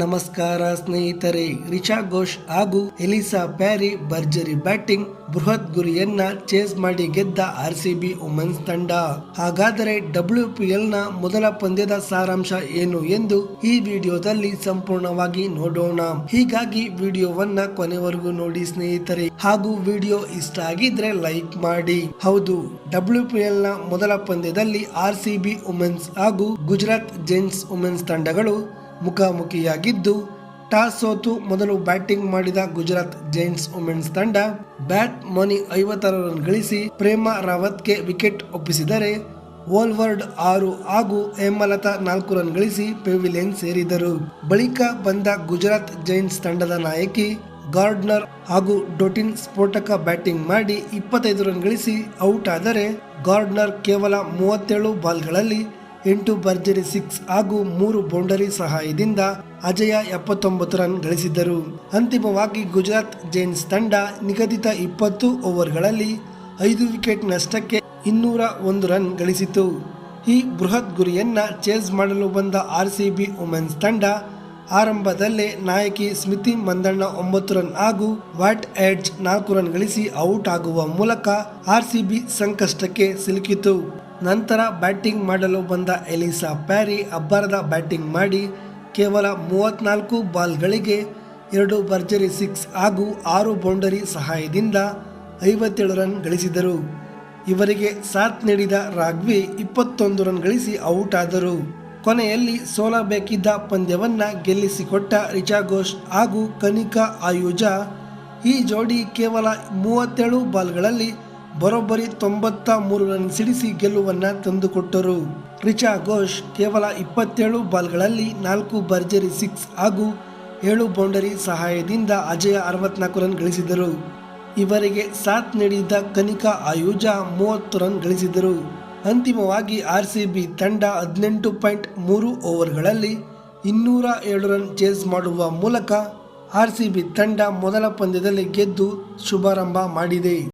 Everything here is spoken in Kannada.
ನಮಸ್ಕಾರ ಸ್ನೇಹಿತರೆ, ರಿಚಾ ಘೋಷ್ ಹಾಗೂ ಎಲಿಸಾ ಪ್ಯಾರಿ ಭರ್ಜರಿ ಬ್ಯಾಟಿಂಗ್ ಬೃಹತ್ ಗುರಿಯನ್ನ ಚೇಸ್ ಮಾಡಿ ಗೆದ್ದ ಆರ್ ಸಿ ಬಿ ವುಮೆನ್ಸ್ ತಂಡ. ಹಾಗಾದರೆ ಡಬ್ಲ್ಯೂ ಪಿ ಎಲ್ನ ಮೊದಲ ಪಂದ್ಯದ ಸಾರಾಂಶ ಏನು ಎಂದು ಈ ವಿಡಿಯೋದಲ್ಲಿ ಸಂಪೂರ್ಣವಾಗಿ ನೋಡೋಣ. ಹೀಗಾಗಿ ವಿಡಿಯೋವನ್ನ ಕೊನೆವರೆಗೂ ನೋಡಿ ಸ್ನೇಹಿತರೆ. ಹಾಗೂ ವಿಡಿಯೋ ಇಷ್ಟ ಆಗಿದ್ರೆ ಲೈಕ್ ಮಾಡಿ. ಹೌದು, ಡಬ್ಲ್ಯೂ ಪಿ ಎಲ್ನ ಮೊದಲ ಪಂದ್ಯದಲ್ಲಿ ಆರ್ ಸಿ ಬಿ ವುಮೆನ್ಸ್ ಹಾಗೂ ಗುಜರಾತ್ ಜೆಂಟ್ಸ್ ವುಮೆನ್ಸ್ ತಂಡಗಳು ಮುಖಾಮುಖಿಯಾಗಿದ್ದು ಟಾಸ್ ಸೋತು ಮೊದಲು ಬ್ಯಾಟಿಂಗ್ ಮಾಡಿದ ಗುಜರಾತ್ ಜೈಂಟ್ಸ್ ವುಮೆನ್ಸ್ ತಂಡ ಬ್ಯಾಟ್ ಮನಿ ಐವತ್ತಾರು ರನ್ ಗಳಿಸಿ ಪ್ರೇಮ ರಾವತ್ಗೆ ವಿಕೆಟ್ ಒಪ್ಪಿಸಿದರೆ ವೋಲ್ವರ್ಡ್ ಆರು ಹಾಗೂ ಹೇಮಲತಾ ನಾಲ್ಕು ರನ್ ಗಳಿಸಿ ಪೆವಿಲಿಯನ್ ಸೇರಿದರು. ಬಳಿಕ ಬಂದ ಗುಜರಾತ್ ಜೈಂಟ್ಸ್ ತಂಡದ ನಾಯಕಿ ಗಾರ್ಡ್ನರ್ ಹಾಗೂ ಡೊಟಿನ್ ಸ್ಫೋಟಕ ಬ್ಯಾಟಿಂಗ್ ಮಾಡಿ ಇಪ್ಪತ್ತೈದು ರನ್ ಗಳಿಸಿ ಔಟ್ ಆದರೆ, ಗಾರ್ಡ್ನರ್ ಕೇವಲ ಮೂವತ್ತೇಳು ಬಾಲ್ಗಳಲ್ಲಿ ಎಂಟು ಭರ್ಜರಿ ಸಿಕ್ಸ್ ಹಾಗೂ ಮೂರು ಬೌಂಡರಿ ಸಹಾಯದಿಂದ ಅಜಯ ಎಪ್ಪತ್ತೊಂಬತ್ತು ರನ್ ಗಳಿಸಿದ್ದರು. ಅಂತಿಮವಾಗಿ ಗುಜರಾತ್ ಜೈನ್ಸ್ ತಂಡ ನಿಗದಿತ ಇಪ್ಪತ್ತು ಓವರ್ಗಳಲ್ಲಿ ಐದು ವಿಕೆಟ್ ನಷ್ಟಕ್ಕೆ ಇನ್ನೂರ ಒಂದು ರನ್ ಗಳಿಸಿತು ಈ ಬೃಹತ್ ಗುರಿಯನ್ನ ಚೇಸ್ ಮಾಡಲು ಬಂದ ಆರ್ ಸಿ ಬಿ ವುಮೆನ್ಸ್ ತಂಡ ಆರಂಭದಲ್ಲೇ ನಾಯಕಿ ಸ್ಮಿತಿ ಮಂದಣ್ಣ ಒಂಬತ್ತು ರನ್ ಹಾಗೂ ವಾಟ್ ಎಡ್ಜ್ ನಾಲ್ಕು ರನ್ ಗಳಿಸಿ ಔಟ್ ಆಗುವ ಮೂಲಕ ಆರ್ ಸಿ ಬಿ ಸಂಕಷ್ಟಕ್ಕೆ ಸಿಲುಕಿತು ನಂತರ ಬ್ಯಾಟಿಂಗ್ ಮಾಡಲು ಬಂದ ಎಲಿಸಾ ಪ್ಯಾರಿ ಅಬ್ಬರದ ಬ್ಯಾಟಿಂಗ್ ಮಾಡಿ ಕೇವಲ ಮೂವತ್ತ್ನಾಲ್ಕು ಬಾಲ್ಗಳಿಗೆ ಎರಡು ಭರ್ಜರಿ ಸಿಕ್ಸ್ ಹಾಗೂ ಆರು ಬೌಂಡರಿ ಸಹಾಯದಿಂದ ಐವತ್ತೇಳು ರನ್ ಗಳಿಸಿದರು. ಇವರಿಗೆ ಸಾಥ್ ನೀಡಿದ ರಾಘ್ವಿ ಇಪ್ಪತ್ತೊಂದು ರನ್ ಗಳಿಸಿ ಔಟ್ ಆದರು. ಕೊನೆಯಲ್ಲಿ ಸೋಲಬೇಕಿದ್ದ ಪಂದ್ಯವನ್ನು ಗೆಲ್ಲಿಸಿಕೊಟ್ಟ ರಿಚಾ ಘೋಷ್ ಹಾಗೂ ಕನಿಕಾ ಆಯುಜಾ ಈ ಜೋಡಿ ಕೇವಲ ಮೂವತ್ತೇಳು ಬಾಲ್ಗಳಲ್ಲಿ ಬರೋಬ್ಬರಿ ತೊಂಬತ್ತ ಮೂರು ರನ್ ಸಿಡಿಸಿ ಗೆಲುವನ್ನ ತಂದುಕೊಟ್ಟರು. ರಿಚಾ ಘೋಷ್ ಕೇವಲ ಇಪ್ಪತ್ತೇಳು ಬಾಲ್ಗಳಲ್ಲಿ ನಾಲ್ಕು ಭರ್ಜರಿ ಸಿಕ್ಸ್ ಹಾಗೂ ಏಳು ಬೌಂಡರಿ ಸಹಾಯದಿಂದ ಅಜಯ ಅರವತ್ನಾಲ್ಕು ರನ್ ಗಳಿಸಿದರು. ಇವರಿಗೆ ಸಾಥ್ ನೀಡಿದ್ದ ಕನಿಕಾ ಆಯುಜಾ ಮೂವತ್ತು ರನ್ ಗಳಿಸಿದರು. ಅಂತಿಮವಾಗಿ ಆರ್ ಸಿ ಬಿ ತಂಡ ಹದಿನೆಂಟು ಪಾಯಿಂಟ್ ಮೂರು ಓವರ್ಗಳಲ್ಲಿ ಇನ್ನೂರ ಏಳು ರನ್ ಚೇಸ್ ಮಾಡುವ ಮೂಲಕ ಆರ್ ಸಿ ಬಿ ತಂಡ ಮೊದಲ ಪಂದ್ಯದಲ್ಲಿ ಗೆದ್ದು ಶುಭಾರಂಭ ಮಾಡಿದೆ.